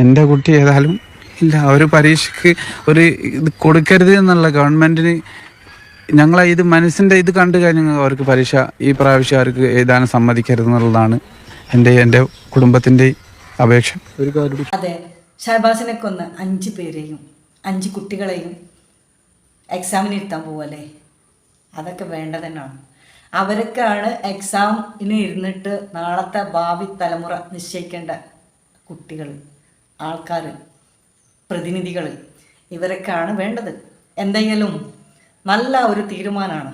എന്റെ കുട്ടി ഏതായാലും ഇല്ല ഒരു പരീക്ഷയ്ക്ക് ഒരു ഇത് കൊടുക്കരുത് എന്നുള്ള ഗവൺമെന്റിന് ഞങ്ങളെ ഇത് മനസ്സിന്റെ ഇത് കണ്ടു കഴിഞ്ഞാൽ അവർക്ക് പരീക്ഷ ഈ പ്രാവശ്യം അവർക്ക് എഴുതാനും സമ്മതിക്കരുത് എന്നുള്ളതാണ് എന്റെ എന്റെ കുടുംബത്തിന്റെ അപേക്ഷ. ഒരു കാര്യം അതെ ഷഹബാസിനെ കൊന്ന് അഞ്ച് പേരെയും അഞ്ച് കുട്ടികളെയും എക്സാമിന് ഇരുത്താൻ പോവല്ലേ? അതൊക്കെ വേണ്ട തന്നെയാണ്. അവരൊക്കെയാണ് എക്സാമിന് ഇരുന്നിട്ട് നാളത്തെ ഭാവി തലമുറ നിശ്ചയിക്കേണ്ട കുട്ടികൾ ആൾക്കാർ പ്രതിനിധികൾ ഇവരൊക്കെയാണ് വേണ്ടത്. എന്തെങ്കിലും നല്ല ഒരു തീരുമാനമാണ്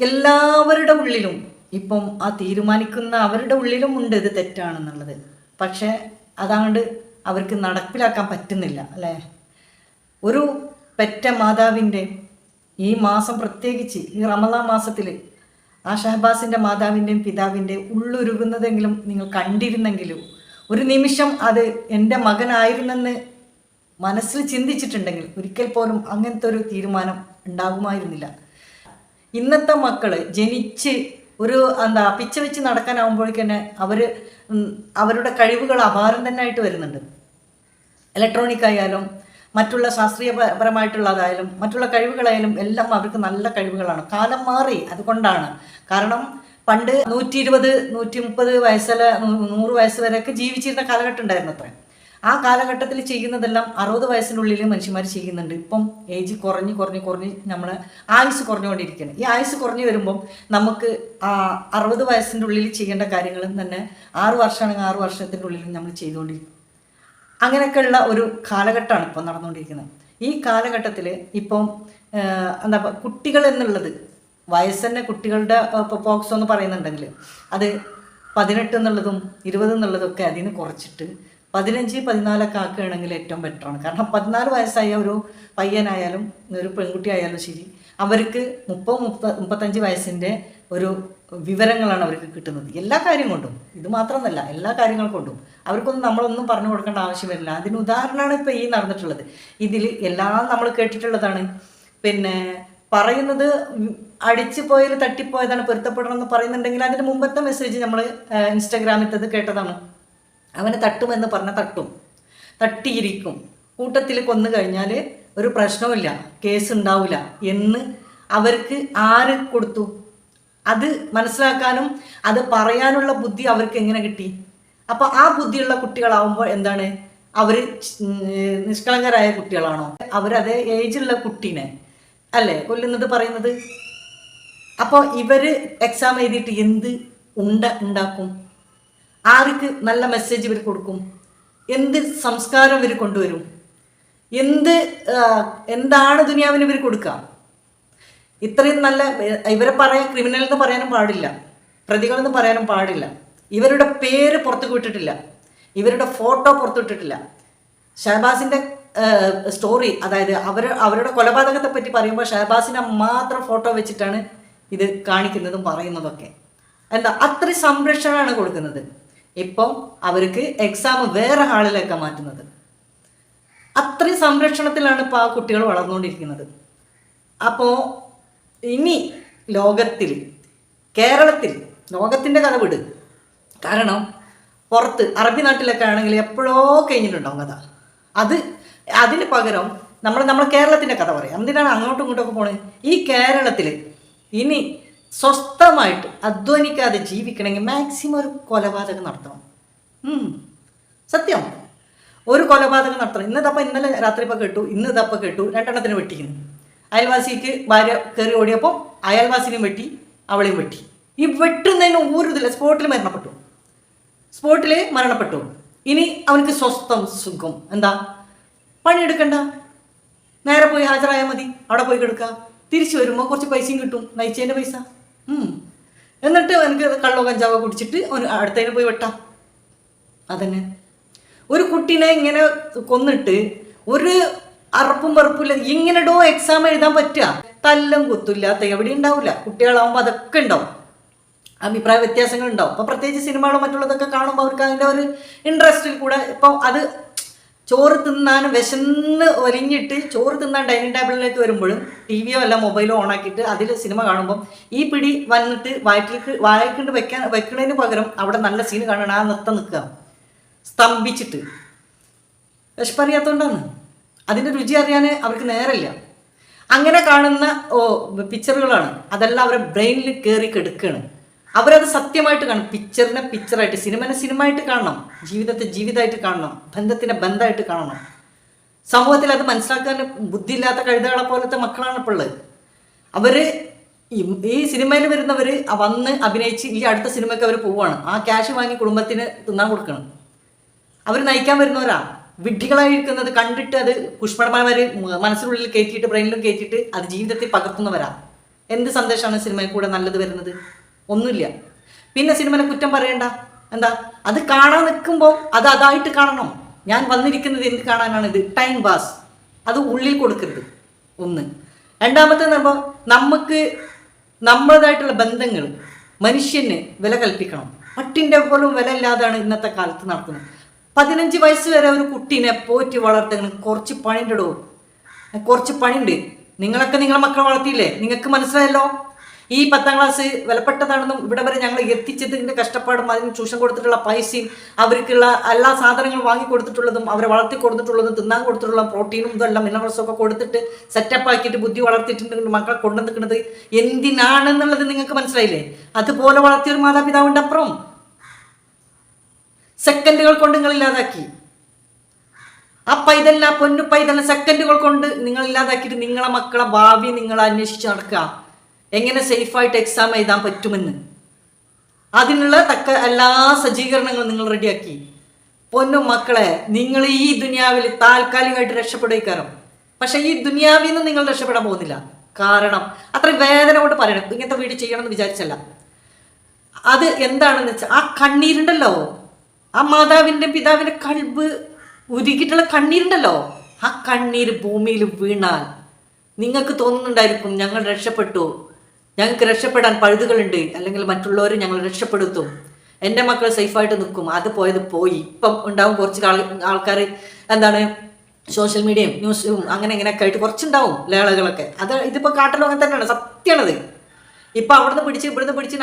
എല്ലാവരുടെ ഉള്ളിലും ഇപ്പം ആ തീരുമാനിക്കുന്ന അവരുടെ ഉള്ളിലും ഉണ്ട് ഇത് തെറ്റാണെന്നുള്ളത്. പക്ഷേ അതാണ്ട് അവർക്ക് നടപ്പിലാക്കാൻ പറ്റുന്നില്ല അല്ലേ? ഒരു പെറ്റ മാതാവിന്റെ ഈ മാസം പ്രത്യേകിച്ച് ഈ റമദാൻ മാസത്തിൽ ആ ഷഹബാസിന്റെ മാതാവിന്റെയും പിതാവിന്റെയും ഉള്ളുരുകുന്നതെങ്കിലും നിങ്ങൾ കണ്ടിരുന്നെങ്കിലും ഒരു നിമിഷം അത് എന്റെ മകനായിരുന്നെന്ന് മനസ്സിൽ ചിന്തിച്ചിട്ടുണ്ടെങ്കിൽ ഒരിക്കൽ പോലും അങ്ങനത്തെ ഒരു തീരുമാനം ഉണ്ടാകുമായിരുന്നില്ല. ഇന്നത്തെ മക്കൾ ജനിച്ച് ഒരു എന്താ പിച്ച വെച്ച് നടക്കാനാവുമ്പോഴേക്കന്നെ അവർ അവരുടെ കഴിവുകൾ അപാരം തന്നെ ആയിട്ട് വരുന്നുണ്ട്. ഇലക്ട്രോണിക് ആയാലും മറ്റുള്ള ശാസ്ത്രീയപരമായിട്ടുള്ളതായാലും മറ്റുള്ള കഴിവുകളായാലും എല്ലാം അവർക്ക് നല്ല കഴിവുകളാണ്. കാലം മാറി അതുകൊണ്ടാണ്. കാരണം പണ്ട് നൂറ്റി ഇരുപത് നൂറ്റി മുപ്പത് വയസ്സിലെ നൂറ് വയസ്സ് വരെയൊക്കെ ജീവിച്ചിരുന്ന കാലഘട്ടം ഉണ്ടായിരുന്നു അത്ര. ആ കാലഘട്ടത്തിൽ ചെയ്യുന്നതെല്ലാം അറുപത് വയസ്സിനുള്ളിൽ മനുഷ്യന്മാർ ചെയ്യുന്നുണ്ട്. ഇപ്പം ഏജ് കുറഞ്ഞ് കുറഞ്ഞ് കുറഞ്ഞ് നമ്മൾ ആയുസ് കുറഞ്ഞുകൊണ്ടിരിക്കുകയാണ്. ഈ ആയുസ് കുറഞ്ഞു വരുമ്പം നമുക്ക് ആ അറുപത് വയസ്സിന്റെ ഉള്ളിൽ ചെയ്യേണ്ട കാര്യങ്ങളും തന്നെ ആറ് വർഷമാണെങ്കിൽ ആറ് വർഷത്തിന്റെ ഉള്ളിൽ നമ്മൾ ചെയ്തുകൊണ്ടിരിക്കും. അങ്ങനെയൊക്കെയുള്ള ഒരു കാലഘട്ടമാണ് ഇപ്പം നടന്നുകൊണ്ടിരിക്കുന്നത്. ഈ കാലഘട്ടത്തിൽ ഇപ്പം എന്താ കുട്ടികൾ എന്നുള്ളത് വയസ്സന്നെ കുട്ടികളുടെ പോക്സ് പോക്സോ എന്ന് പറയുന്നുണ്ടെങ്കിൽ അത് പതിനെട്ട് എന്നുള്ളതും ഇരുപത് എന്നുള്ളതൊക്കെ അതിന് കുറച്ചിട്ട് പതിനഞ്ച് പതിനാലൊക്കെ ആക്കുകയാണെങ്കിൽ ഏറ്റവും ബെറ്ററാണ് കാരണം പതിനാല് വയസ്സായ ഒരു പയ്യനായാലും ഒരു പെൺകുട്ടി ആയാലും ശരി അവർക്ക് മുപ്പത് മുപ്പ മുപ്പത്തഞ്ച് വയസ്സിന്റെ ഒരു വിവരങ്ങളാണ് അവർക്ക് കിട്ടുന്നത്. എല്ലാ കാര്യം കൊണ്ടും. ഇത് മാത്രമല്ല എല്ലാ കാര്യങ്ങൾ കൊണ്ടും. അവർക്കൊന്നും നമ്മളൊന്നും പറഞ്ഞു കൊടുക്കേണ്ട ആവശ്യം വരില്ല അതിന് ഉദാഹരണമാണ് ഇപ്പോൾ ഈ നടന്നിട്ടുള്ളത്. ഇതിൽ എല്ലാം നമ്മൾ കേട്ടിട്ടുള്ളതാണ്. പിന്നെ പറയുന്നത് അടിച്ചു പോയതിൽ തട്ടിപ്പോയതാണ് പൊരുത്തപ്പെടണം എന്ന് പറയുന്നുണ്ടെങ്കിൽ അതിന് മുമ്പത്തെ മെസ്സേജ് നമ്മൾ ഇൻസ്റ്റാഗ്രാമിത്തത് കേട്ടതാണ്. അവനെ തട്ടുമെന്ന് പറഞ്ഞാൽ തട്ടും തട്ടിയിരിക്കും. കൂട്ടത്തിൽ കൊന്നു കഴിഞ്ഞാൽ ഒരു പ്രശ്നവുമില്ല കേസ് ഉണ്ടാവില്ല എന്ന് അവർക്ക് ആര് കൊടുത്തു? അത് മനസ്സിലാക്കാനും അത് പറയാനുള്ള ബുദ്ധി അവർക്ക് എങ്ങനെ കിട്ടി? അപ്പോൾ ആ ബുദ്ധിയുള്ള കുട്ടികളാവുമ്പോൾ എന്താണ്? അവർ നിഷ്കളങ്കരായ കുട്ടികളാണോ? അവരതേ ഏജുള്ള കുട്ടീനെ അല്ലേ? കൊല്ലുന്നത് പറയുന്നത്? അപ്പോൾ ഇവർ എക്സാം എഴുതിയിട്ട് എന്ത് ഉണ്ട ഉണ്ടാക്കും? ആർക്ക് നല്ല മെസ്സേജ് ഇവർ കൊടുക്കും? എന്ത് സംസ്കാരം ഇവർ കൊണ്ടുവരും? എന്ത് എന്താണ് ദുനിയാവിന് ഇവർ കൊടുക്കുക? ഇത്രയും നല്ല ഇവരെ പറയാൻ ക്രിമിനൽ എന്ന് പറയാനും പാടില്ല. പ്രതികളെന്ന് പറയാനും പാടില്ല. ഇവരുടെ പേര് പുറത്തു വിട്ടിട്ടില്ല. ഇവരുടെ ഫോട്ടോ പുറത്തു വിട്ടിട്ടില്ല. ഷഹബാസിന്റെ സ്റ്റോറി അതായത് അവർ അവരുടെ കൊലപാതകത്തെ പറ്റി പറയുമ്പോൾ ഷഹബാസിനെ മാത്രം ഫോട്ടോ വെച്ചിട്ടാണ് ഇത് കാണിക്കുന്നതും പറയുന്നതൊക്കെ. എന്താ? അത്ര സംരക്ഷണമാണ് കൊടുക്കുന്നത്. ഇപ്പം അവർക്ക് എക്സാം വേറെ ഹാളിലേക്ക് മാറ്റുന്നത്. അത്രയും സംരക്ഷണത്തിലാണ് ഇപ്പോൾ ആ കുട്ടികൾ വളർന്നുകൊണ്ടിരിക്കുന്നത്. അപ്പോൾ ഇനി ലോകത്തിൽ കേരളത്തിൽ ലോകത്തിന്റെ കഥ വിട്. കാരണം പുറത്ത് അറബി നാട്ടിലൊക്കെ ആണെങ്കിൽ എപ്പോഴോ കഴിഞ്ഞിട്ടുണ്ടാവും കഥ. അത് അതിന് പകരം നമ്മൾ നമ്മൾ കേരളത്തിന്റെ കഥ പറയാം. എന്തിനാണ് അങ്ങോട്ടും ഇങ്ങോട്ടൊക്കെ പോണത് ഈ കേരളത്തിൽ ഇനി സ്വസ്ഥമായിട്ട് അധ്വാനിക്കാതെ ജീവിക്കണമെങ്കിൽ മാക്സിമം ഒരു കൊലപാതകം നടത്തണം. സത്യം. ഒരു കൊലപാതകം നടത്തണം. ഇന്നതപ്പം ഇന്നലെ രാത്രി ഇപ്പം കേട്ടു ഇന്ന് തപ്പം കേട്ടു രണ്ടെണ്ണത്തിന് വെട്ടിക്കുന്നു. അയൽവാസിക്ക് ഭാര്യ കയറി ഓടിയപ്പോൾ അയൽവാസിനെയും വെട്ടി അവളെയും വെട്ടി. ഈ വെട്ടുന്നതിന് ഒരു ഇതില്ല സ്പോട്ടിൽ മരണപ്പെട്ടു. സ്പോട്ടിൽ മരണപ്പെട്ടു. ഇനി അവനക്ക് സ്വസ്ഥം സുഖം. എന്താ? പണിയെടുക്കണ്ട. നേരെ പോയി ഹാജരായാൽ മതി. അവിടെ പോയി കിടക്കുക. തിരിച്ചു വരുമ്പോൾ കുറച്ച് പൈസയും കിട്ടും. നയിച്ചതിന്റെ പൈസ. എന്നിട്ട് എനിക്ക് കള്ളോ കഞ്ചാവോ കുടിച്ചിട്ട് അടുത്തതിന് പോയി വെട്ടാം. അതന്നെ. ഒരു കുട്ടീനെ ഇങ്ങനെ കൊന്നിട്ട് ഒരു അറപ്പും ഇങ്ങനെ ഡോ എക്സാം എഴുതാൻ പറ്റുക. തല്ലും കുത്തില്ലാത്ത എവിടെ ഉണ്ടാവില്ല. കുട്ടികളാവുമ്പോൾ അതൊക്കെ ഉണ്ടാവും. അഭിപ്രായ വ്യത്യാസങ്ങൾ ഉണ്ടാവും. അപ്പോൾ പ്രത്യേകിച്ച് സിനിമകളോ മറ്റുള്ളതൊക്കെ കാണുമ്പോൾ അവർക്ക് അതിന്റെ ഒരു ഇൻട്രസ്റ്റിൽ കൂടെ. ഇപ്പോൾ അത് ചോറ് തിന്നാൻ വിശന്ന് ഒലിഞ്ഞിട്ട് ചോറ് തിന്നാൻ ഡൈനിങ് ടേബിളിലേക്ക് വരുമ്പോഴും ടി വിയോ അല്ല മൊബൈലോ ഓണാക്കിയിട്ട് അതിൽ സിനിമ കാണുമ്പം ഈ പിടി വന്നിട്ട് വയറ്റിലേക്ക് വായക്കൊണ്ട് വെക്കാൻ വെക്കുന്നതിന് പകരം അവിടെ നല്ല സീൻ കാണണം. ആ നൃത്തം നിൽക്കുക. സ്തംഭിച്ചിട്ട്. വിശപ്പറിയാത്തതുകൊണ്ടാണ് അതിന്റെ രുചി അറിയാൻ അവർക്ക് നേരമില്ല. അങ്ങനെ കാണുന്ന ഓ പിക്ചറുകളാണ് അതെല്ലാം അവരുടെ ബ്രെയിനിൽ കയറി കെടുക്കുകയാണ് അവരത് സത്യമായിട്ട് കാണും പിക്ചറിനെ പിക്ചറായിട്ട് സിനിമനെ സിനിമയായിട്ട് കാണണം. ജീവിതത്തെ ജീവിതമായിട്ട് കാണണം. ബന്ധത്തിനെ ബന്ധമായിട്ട് കാണണം. സമൂഹത്തിൽ അത് മനസ്സിലാക്കാൻ ബുദ്ധിയില്ലാത്ത കഴുതകളെ പോലത്തെ മക്കളാണ് ഇപ്പോൾ ഉള്ളത്. അവർ ഈ- സിനിമയിൽ വരുന്നവർ വന്ന് അഭിനയിച്ച് ഈ അടുത്ത സിനിമയ്ക്ക് അവർ പോവുകയാണ്. ആ ക്യാഷ് വാങ്ങി കുടുംബത്തിന് തിന്നാൻ കൊടുക്കണം. അവർ നയിക്കാൻ വരുന്നവരാ. വിഡ്ഢികളായിരിക്കുന്നത് കണ്ടിട്ട് അത് കുഷ്മടമാർ മനസ്സിനുള്ളിൽ കയറ്റിയിട്ട് ബ്രെയിനിലും കയറ്റിയിട്ട് അത് ജീവിതത്തിൽ പകർത്തുന്നവരാ. എന്ത് സന്ദേശമാണ് സിനിമയിൽ കൂടെ നല്ലത് വരുന്നത്? ഒന്നുമില്ല. പിന്നെ സിനിമനെ കുറ്റം പറയണ്ട. എന്താ? അത് കാണാൻ നിൽക്കുമ്പോൾ അത് അതായിട്ട് കാണണം. ഞാൻ വന്നിരിക്കുന്നത് എന്ത് കാണാനാണ് ഇത്. ടൈം പാസ് അത് ഉള്ളിൽ കൊടുക്കരുത്. ഒന്ന്. രണ്ടാമത്തെ പറയുമ്പോൾ നമുക്ക് നമ്മളതായിട്ടുള്ള ബന്ധങ്ങൾ മനുഷ്യന് വില കൽപ്പിക്കണം. പട്ടിന്റെ പോലും വില ഇല്ലാതാണ് ഇന്നത്തെ കാലത്ത് നടക്കുന്നത് പതിനഞ്ച് വയസ്സ് വരെ ഒരു കുട്ടീനെ പോറ്റി വളർത്തുന്ന കുറച്ച് പണിയുണ്ടോ? കുറച്ച് പണിയുണ്ട്. നിങ്ങളൊക്കെ നിങ്ങളെ മക്കളെ വളർത്തിയില്ലേ? നിങ്ങൾക്ക് മനസ്സിലായല്ലോ? ഈ പത്താം ക്ലാസ് വിലപ്പെട്ടതാണെന്നും ഇവിടെ വരെ ഞങ്ങൾ എത്തിച്ചതിന്റെ കഷ്ടപ്പാടും അതിന് ട്യൂഷൻ കൊടുത്തിട്ടുള്ള പൈസയും അവർക്കുള്ള എല്ലാ സാധനങ്ങളും വാങ്ങി കൊടുത്തിട്ടുള്ളതും അവരെ വളർത്തി കൊടുത്തിട്ടുള്ളതും തിന്നാൻ കൊടുത്തിട്ടുള്ള പ്രോട്ടീനും ഇതെല്ലാം മിനറൽസും ഒക്കെ കൊടുത്തിട്ട് സെറ്റപ്പ് ആക്കിയിട്ട് ബുദ്ധി വളർത്തിയിട്ടുണ്ട് മക്കളെ കൊണ്ടുവന്നിക്കുന്നത് എന്തിനാണെന്നുള്ളത് നിങ്ങൾക്ക് മനസ്സിലായില്ലേ? അതുപോലെ വളർത്തിയൊരു മാതാപിതാവിന്റെ അപ്പുറം. സെക്കൻഡുകൾ കൊണ്ട് നിങ്ങൾ ഇല്ലാതാക്കി. ആ പൈതല്ല പൊന്നു പൈതല്ല സെക്കൻഡുകൾ കൊണ്ട് നിങ്ങൾ ഇല്ലാതാക്കിയിട്ട് നിങ്ങളെ മക്കളെ ഭാവി നിങ്ങൾ അന്വേഷിച്ച് നടക്കുക. എങ്ങനെ സേഫായിട്ട് എക്സാം എഴുതാൻ പറ്റുമെന്ന്. അതിനുള്ള തക്ക എല്ലാ സജ്ജീകരണങ്ങളും നിങ്ങൾ റെഡിയാക്കി പൊന്നും മക്കളെ നിങ്ങൾ ഈ ദുനിയാവിൽ താൽക്കാലികമായിട്ട് രക്ഷപ്പെടുകയും പക്ഷെ ഈ ദുനിയാവിൽ നിന്ന് നിങ്ങൾ രക്ഷപ്പെടാൻ പോകുന്നില്ല. കാരണം അത്രയും വേദന കൊണ്ട് പറയണം. ഇങ്ങനത്തെ വീട് ചെയ്യണമെന്ന് വിചാരിച്ചല്ല. അത് എന്താണെന്ന് വെച്ചാൽ ആ കണ്ണീരുണ്ടല്ലോ. ആ മാതാവിന്റെ പിതാവിന്റെ കൽബ് ഉരുകിയിട്ടുള്ള കണ്ണീരുണ്ടല്ലോ. ആ കണ്ണീര് ഭൂമിയിൽ വീണാൽ നിങ്ങൾക്ക് തോന്നുന്നുണ്ടായിരിക്കും ഞങ്ങൾ രക്ഷപ്പെട്ടു. ഞങ്ങൾക്ക് രക്ഷപ്പെടാൻ പഴുതുകളുണ്ട്. അല്ലെങ്കിൽ മറ്റുള്ളവർ ഞങ്ങൾ രക്ഷപ്പെടുത്തും. എന്റെ മക്കൾ സേഫായിട്ട് നിൽക്കും. അത് പോയത് പോയി. ഇപ്പം ഉണ്ടാവും കുറച്ച് ആൾക്കാർ എന്താണ് സോഷ്യൽ മീഡിയയും ന്യൂസും അങ്ങനെ ഇങ്ങനെയൊക്കെ ആയിട്ട് കുറച്ചുണ്ടാവും ലേളകളൊക്കെ. അത് ഇതിപ്പോൾ കാട്ടിലും അങ്ങനെ തന്നെയാണ്. സത്യമാണത്. ഇപ്പം അവിടുന്ന് പിടിച്ച് ഇവിടുന്ന് പിടിച്ച്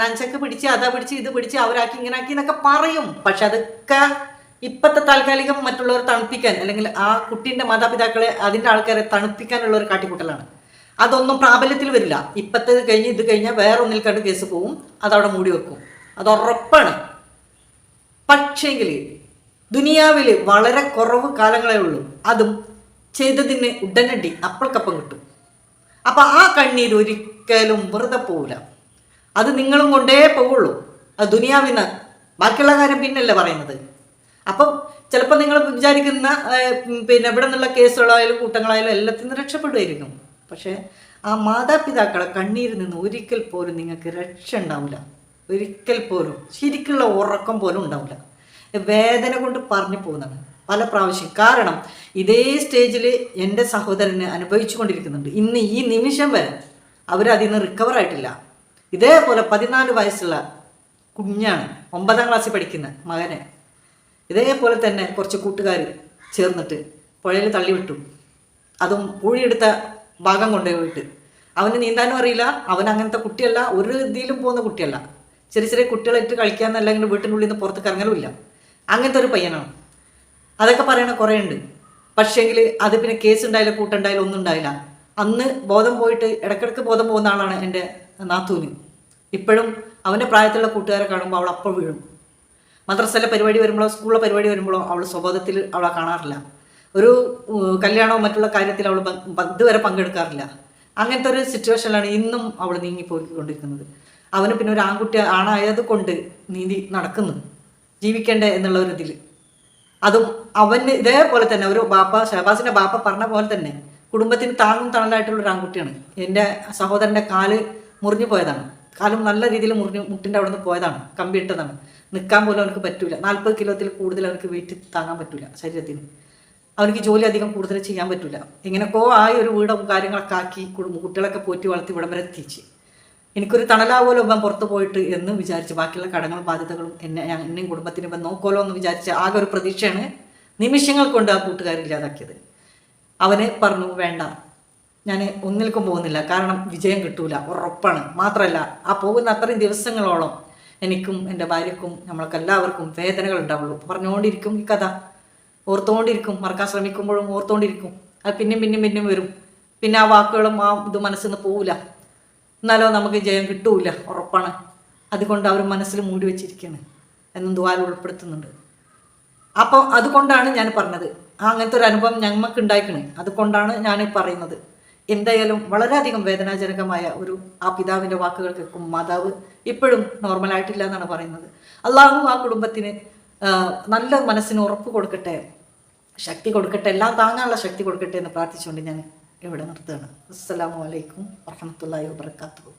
നഞ്ചക്ക് പിടിച്ച് അതാ പിടിച്ച് ഇത് പിടിച്ച് അവരാക്കി ഇങ്ങനെ ആക്കി എന്നൊക്കെ പറയും. പക്ഷെ അതൊക്കെ ഇപ്പത്തെ താൽക്കാലികം മറ്റുള്ളവർ തണുപ്പിക്കാൻ അല്ലെങ്കിൽ ആ കുട്ടീന്റെ മാതാപിതാക്കളെ അതിന്റെ ആൾക്കാരെ തണുപ്പിക്കാനുള്ള ഒരു കാട്ടിക്കൂട്ടലാണ്. അതൊന്നും പ്രാബല്യത്തിൽ വരില്ല. ഇപ്പത്തേത് കഴിഞ്ഞ് ഇത് കഴിഞ്ഞാൽ വേറെ ഒന്നിൽ കണ്ട് കേസ് പോവും. അതവിടെ മൂടി വെക്കും. അത് ഉറപ്പാണ് പക്ഷേങ്കിൽ ദുനിയാവിൽ വളരെ കുറവ് കാലങ്ങളേ ഉള്ളൂ. അതും ചെയ്തതിന് ഉടനടി അപ്പൾക്കപ്പം കിട്ടും. അപ്പോൾ ആ കണ്ണീർ ഒരിക്കലും വെറുതെ പോവില്ല. അത് നിങ്ങളും കൊണ്ടേ പോവുള്ളൂ. അത് ദുനിയാവിന്ന് ബാക്കിയുള്ള കാര്യം പിന്നല്ലേ പറയുന്നത്. അപ്പം ചിലപ്പോൾ നിങ്ങൾ വിചാരിക്കുന്ന പിന്നെ ഇവിടെ നിന്നുള്ള കേസുകളായാലും കൂട്ടങ്ങളായാലും എല്ലാത്തിൽ നിന്ന് രക്ഷപ്പെടുമായിരിക്കും പക്ഷേ ആ മാതാപിതാക്കളെ കണ്ണീരിൽ നിന്ന് ഒരിക്കൽ പോലും നിങ്ങൾക്ക് രക്ഷ ഉണ്ടാവില്ല. ഒരിക്കൽ പോലും. ശരിക്കുള്ള ഉറക്കം പോലും ഉണ്ടാവില്ല. വേദന കൊണ്ട് പറഞ്ഞു പോകുന്നതാണ്. പല പ്രാവശ്യം. കാരണം ഇതേ സ്റ്റേജിൽ എന്റെ സഹോദരന് അനുഭവിച്ചു കൊണ്ടിരിക്കുന്നുണ്ട്. ഇന്ന് ഈ നിമിഷം വരെ അവരതിൽ നിന്ന് റിക്കവർ ആയിട്ടില്ല. ഇതേപോലെ പതിനാല് വയസ്സുള്ള കുഞ്ഞാണ് ഒമ്പതാം ക്ലാസ്സിൽ പഠിക്കുന്ന മകനെ. ഇതേപോലെ തന്നെ കുറച്ച് കൂട്ടുകാർ ചേർന്നിട്ട് പുഴയിൽ തള്ളിവിട്ടു. അതും പൂഴിയെടുത്ത ഭാഗം കൊണ്ടുപോയിട്ട്. അവന് നീന്താനും അറിയില്ല. അവൻ അങ്ങനത്തെ കുട്ടിയല്ല. ഒരു രീതിയിലും പോകുന്ന കുട്ടിയല്ല. ചെറിയ ചെറിയ കുട്ടികളായിട്ട് കളിക്കാന്നല്ലെങ്കിൽ വീട്ടിനുള്ളിൽ നിന്ന് പുറത്ത് കറങ്ങലുമില്ല അങ്ങനത്തെ ഒരു പയ്യനാണ്. അതൊക്കെ പറയണ കുറേ ഉണ്ട്. പക്ഷേങ്കിൽ അത് പിന്നെ കേസ് ഉണ്ടായില്ല കൂട്ടുണ്ടായില്ല ഒന്നും ഉണ്ടായില്ല. അന്ന് ബോധം പോയിട്ട് ഇടയ്ക്കിടയ്ക്ക് ബോധം പോകുന്ന ആളാണ് എന്റെ നാത്തൂന്. ഇപ്പോഴും അവന്റെ പ്രായത്തിലുള്ള കൂട്ടുകാരെ കാണുമ്പോൾ അവൾ അപ്പോൾ വീഴും. മദ്രസയിലെ പരിപാടി വരുമ്പോഴോ സ്കൂളിലെ പരിപാടി വരുമ്പോഴോ അവൾ സ്വബോധത്തിൽ അവളെ കാണാറില്ല. ഒരു കല്യാണമോ മറ്റുള്ള കാര്യത്തിൽ അവൾ ഇതുവരെ പങ്കെടുക്കാറില്ല. അങ്ങനത്തെ ഒരു സിറ്റുവേഷനിലാണ് ഇന്നും അവൾ നീങ്ങിപ്പോയിക്കൊണ്ടിരിക്കുന്നത്. അവന് പിന്നെ ഒരു ആൺകുട്ടി ആണായത് കൊണ്ട് നീന്തി നടക്കുന്നു. ജീവിക്കണ്ടേ എന്നുള്ള ഒരു ഇതിൽ അതും അവന് ഇതേപോലെ തന്നെ ഒരു ബാപ്പ ഷഹബാസിന്റെ ബാപ്പ പറഞ്ഞ പോലെ തന്നെ കുടുംബത്തിന് താങ്ങും തണലായിട്ടുള്ള ഒരു ആൺകുട്ടിയാണ്. എന്റെ സഹോദരന്റെ കാൽ മുറിഞ്ഞു പോയതാണ്. കാലും നല്ല രീതിയിൽ മുറിഞ്ഞു മുട്ടിന്റെ അവിടെ നിന്ന് പോയതാണ് കമ്പിയിട്ടതാണ്. നിൽക്കാൻ പോലും അവനക്ക് പറ്റില്ല നാൽപ്പത് കിലോത്തിൽ കൂടുതൽ അവനക്ക് വെയിറ്റ് താങ്ങാൻ പറ്റില്ല ശരീരത്തിന്. അവനക്ക് ജോലി അധികം കൂടുതൽ ചെയ്യാൻ പറ്റില്ല എങ്ങനെയൊക്കെയോ ആ ഒരു വീടും കാര്യങ്ങളൊക്കെ ആക്കി കുടുംബ കുട്ടികളൊക്കെ പോറ്റി വളർത്തി ഇവിടം വരെ എത്തിച്ച്. എനിക്കൊരു തണലാവുമല്ലോ ഇപ്പം പുറത്ത് പോയിട്ട് എന്ന് വിചാരിച്ച് ബാക്കിയുള്ള കടങ്ങളും ബാധ്യതകളും എന്നെ എന്നെയും കുടുംബത്തിനും ഇപ്പം നോക്കുമല്ലോ എന്ന് വിചാരിച്ച് ആകെ ഒരു പ്രതീക്ഷയാണ് നിമിഷങ്ങൾ കൊണ്ട് ആ കൂട്ടുകാരില്ലാതാക്കിയത് അവന് പറഞ്ഞു വേണ്ട ഞാൻ ഒന്നിൽക്കും പോകുന്നില്ല. കാരണം വിജയം കിട്ടൂല. ഉറപ്പാണ്. മാത്രമല്ല ആ പോകുന്ന അത്രയും ദിവസങ്ങളോളം എനിക്കും എന്റെ ഭാര്യക്കും നമ്മൾക്ക് എല്ലാവർക്കും വേദനകൾ ഉണ്ടാവുള്ളൂ. പറഞ്ഞുകൊണ്ടിരിക്കും ഈ കഥ. ഓർത്തുകൊണ്ടിരിക്കും മറക്കാൻ ശ്രമിക്കുമ്പോഴും ഓർത്തുകൊണ്ടിരിക്കും. അത് പിന്നെയും പിന്നെയും പിന്നെയും വരും. പിന്നെ ആ വാക്കുകളും ആ ഇത് മനസ്സിൽ നിന്ന് പോവില്ല. എന്നാലോ നമുക്ക് ജയം കിട്ടൂല ഉറപ്പാണ്. അതുകൊണ്ട് അവർ മനസ്സിൽ മൂടി വെച്ചിരിക്കുകയാണ് എന്നും ദ്വാരം ഉൾപ്പെടുത്തുന്നുണ്ട്. അപ്പോൾ അതുകൊണ്ടാണ് ഞാൻ പറഞ്ഞത്. അങ്ങനത്തെ ഒരു അനുഭവം ഞങ്ങൾക്ക് ഉണ്ടായിക്കണേ. അതുകൊണ്ടാണ് ഞാൻ പറയുന്നത്. എന്തായാലും വളരെയധികം വേദനാജനകമായ ഒരു ആ പിതാവിന്റെ വാക്കുകൾ കേൾക്കും മാതാവ് ഇപ്പോഴും നോർമലായിട്ടില്ല എന്നാണ് പറയുന്നത്. അള്ളാഹു ആ കുടുംബത്തിന് നല്ല മനസ്സിന് ഉറപ്പ് കൊടുക്കട്ടെ ശക്തി കൊടുക്കട്ടെ എല്ലാം താങ്ങാനുള്ള ശക്തി കൊടുക്കട്ടെ എന്ന് പ്രാർത്ഥിച്ചുകൊണ്ട് ഞാൻ ഇവിടെ നിർത്തുകയാണ്. അസ്സലാമു അലൈക്കും വറഹമത്തല്ലാഹി വാബർക്കാത്തു